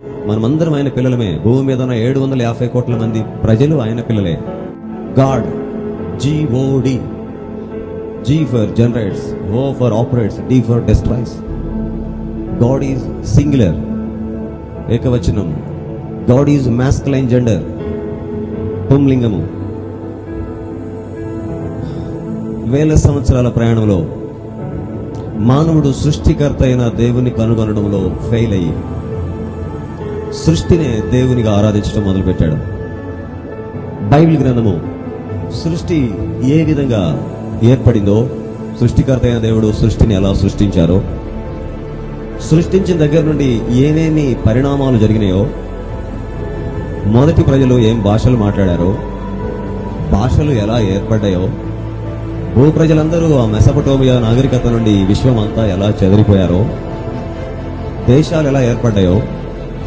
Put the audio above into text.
మనమందరం ఆయన పిల్లలమే. భూమి మీద ఉన్న ఏడు వందల యాభై కోట్ల మంది ప్రజలు ఆయన పిల్లలే. God G O D G for generates O for operates D for destroys God is singular ఏకవచనం. గాడ్ ఈజ్ మ్యాస్క్లైన్ జెండర్ పుంలింగము వేల సంవత్సరాల ప్రయాణంలో మానవుడు సృష్టికర్త అయిన దేవుని కనుగొనడంలో ఫెయిల్ అయ్యి సృష్టినే దేవునిగా ఆరాధించడం మొదలుపెట్టాడు. బైబిల్ గ్రంథము సృష్టి ఏ విధంగా ఏర్పడిందో సృష్టికర్త అయిన దేవుడు సృష్టిని ఎలా సృష్టించారో సృష్టించిన దగ్గర నుండి ఏమేమి పరిణామాలు జరిగినాయో మొదటి ప్రజలు ఏం భాషలు మాట్లాడారో భాషలు ఎలా ఏర్పడ్డాయో భూ ప్రజలందరూ ఆ మెసపటోమియా నాగరికత నుండి విశ్వం అంతా ఎలా చెదిరిపోయారో దేశాలు ఎలా ఏర్పడ్డాయో